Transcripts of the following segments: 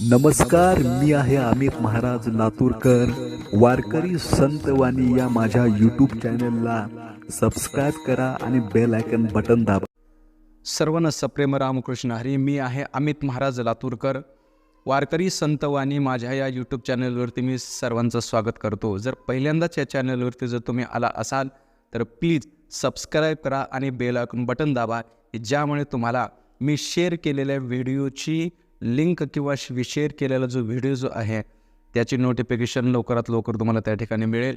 नमस्कार मी आहे अमित महाराज लातूरकर वारकरी संतवाणी या माझ्या यूट्यूब चॅनलला सबस्क्राईब करा आणि बेल आयकन बटन दाबा. सर्वांना सप्रेम रामकृष्ण हरी. मी आहे अमित महाराज लातूरकर. वारकरी संतवाणी माझ्या या यूट्यूब चॅनलवरती मी सर्वांचं स्वागत करतो. जर पहिल्यांदाच या चॅनलवरती जर तुम्ही आला असाल तर प्लीज सबस्क्राईब करा आणि बेल आयकॉन बटन दाबा ज्यामुळे तुम्हाला मी शेअर केलेल्या व्हिडिओची लिंक किंवा शेअर केलेला जो व्हिडिओ जो आहे त्याची नोटिफिकेशन लवकरात लवकर तुम्हाला त्या ठिकाणी मिळेल.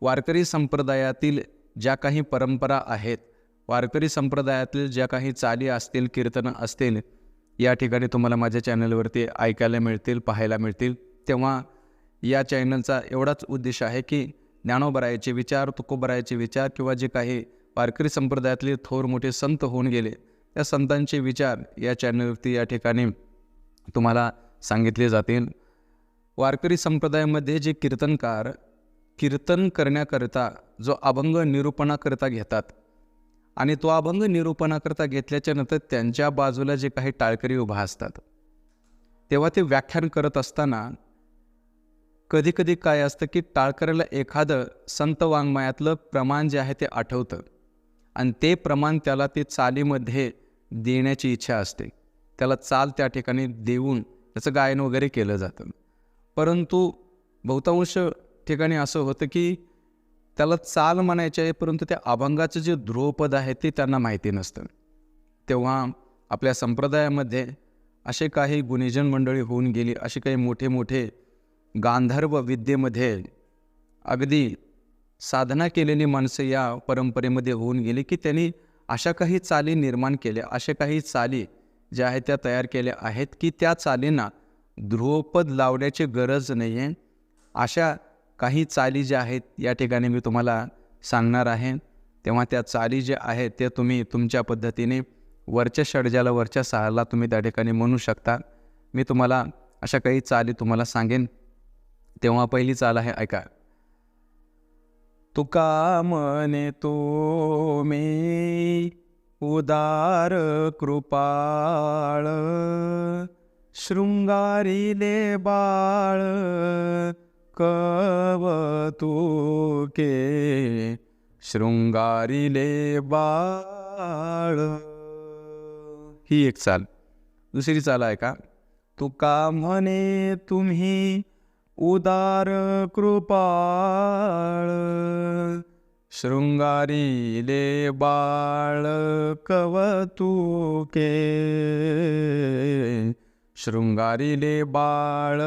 वारकरी संप्रदायातील ज्या काही परंपरा आहेत वारकरी संप्रदायातील ज्या काही चाली असतील कीर्तनं असतील या ठिकाणी तुम्हाला माझ्या चॅनलवरती ऐकायला मिळतील पाहायला मिळतील. तेव्हा या चॅनलचा एवढाच उद्देश आहे की ज्ञानोबरायाचे विचार तुकोबरायाचे विचार किंवा जे काही वारकरी संप्रदायातले थोर मोठे संत होऊन गेले त्या संतांचे विचार या चॅनलवरती या ठिकाणी तुम्हाला सांगितले जातील. वारकरी संप्रदायामध्ये जे कीर्तनकार कीर्तन करण्याकरता जो अभंग निरूपणाकरता घेतात आणि तो अभंग निरूपणाकरता घेतल्याच्या नंतर त्यांच्या बाजूला जे काही टाळकरी उभा असतात तेव्हा ते व्याख्यान करत असताना कधीकधी काय असतं की टाळकऱ्याला एखादं संत वाङ्मयातलं प्रमाण जे आहे ते आठवतं आणि ते प्रमाण त्याला ते चालीमध्ये देण्याची इच्छा असते. त्याला चाल त्या ठिकाणी देऊन त्याचं गायन वगैरे केलं जातं. परंतु बहुतांश ठिकाणी असं होतं की त्याला चाल म्हणायचे आहे परंतु त्या अभंगाचं जे ध्रुवपद आहे ते त्यांना माहिती नसतं. तेव्हा आपल्या संप्रदायामध्ये असे काही गुणीजन मंडळी होऊन गेली असे काही मोठे मोठे गांधर्व विद्येमध्ये अगदी साधना केलेली माणसं या परंपरेमध्ये होऊन गेली की त्यांनी अशा काही चाली निर्माण केल्या अशा काही चाली ज्या आहेत त्या तयार केल्या आहेत की त्या चालींना ध्रुवपद लावण्याची गरज नाही आहे अशा काही चाली ज्या आहेत या ठिकाणी मी तुम्हाला सांगणार आहे. तेव्हा त्या चाली ज्या आहेत त्या तुम्ही तुमच्या पद्धतीने वरच्या षडजाला वरच्या सहाला तुम्ही त्या ठिकाणी म्हणू शकता. मी तुम्हाला अशा काही चाली तुम्हाला सांगेन. तेव्हा पहिली चाल आहे ऐका. तुका म्हणे तो मी? उदार कृपाळ शृंगारीले बाळ कवतुके शृंगारीले बाळ. ही एक चाल. दुसरी चाल आहे का? तुका म्हणे तुम्ही उदार कृपाळ. शृंगारीले बाळ कवतुके शृंगारीले बाळ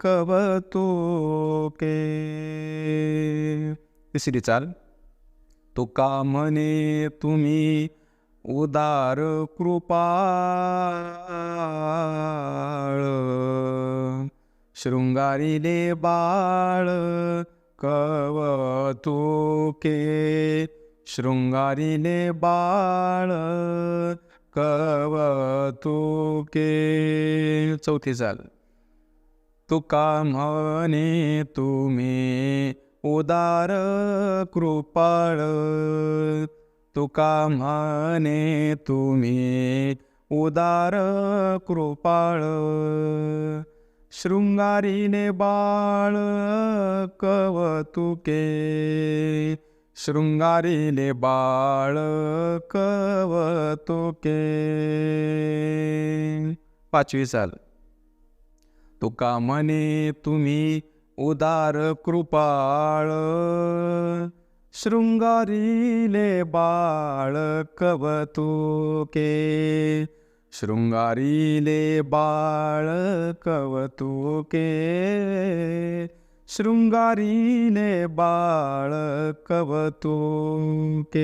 कवतुके तिसरी चाल. तुका म्हणे तुम्ही उदार कृपाळ. शृंगारीले बाळ कवतुके शृंगारीने बाळ कवतुके चौथी चाल तुका म्हणे तुम्ही उदार कृपाळ। तुका म्हणे तुम्ही उदार कृपाळ। शृंगारीने बाळ कवतुके. शृंगारीने बाळ कवतुके. पाचवी साल. तुका म्हणे तुम्ही उदार कृपाळ. शृंगारीले बाळ कवतुके. शृंगारीले बाळ कवतुके शृंगारीले बाळ कवतुके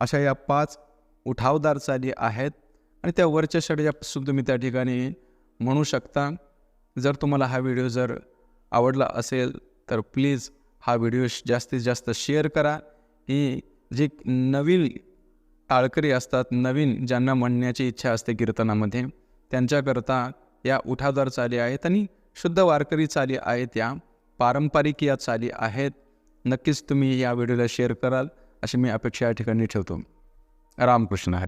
अशा या पाच उठावदार चाली आहेत आणि त्या वरच्या षडजापासून तुम्ही त्या ठिकाणी म्हणू शकता. जर तुम्हाला हा व्हिडिओ जर आवडला असेल तर प्लीज हा व्हिडिओ जास्तीत जास्त शेअर करा. ही जी नवीन टाळकरी असतात नवीन ज्यांना म्हणण्याची इच्छा असते कीर्तनामध्ये. त्यांच्याकरता या उठादार चाली आहेत आणि शुद्ध वारकरी चाली आहेत या. पारंपरिक या चाली आहेत. नक्कीच तुम्ही या व्हिडिओला शेअर कराल. अशी मी अपेक्षा या ठिकाणी ठेवतो. रामकृष्ण हरी.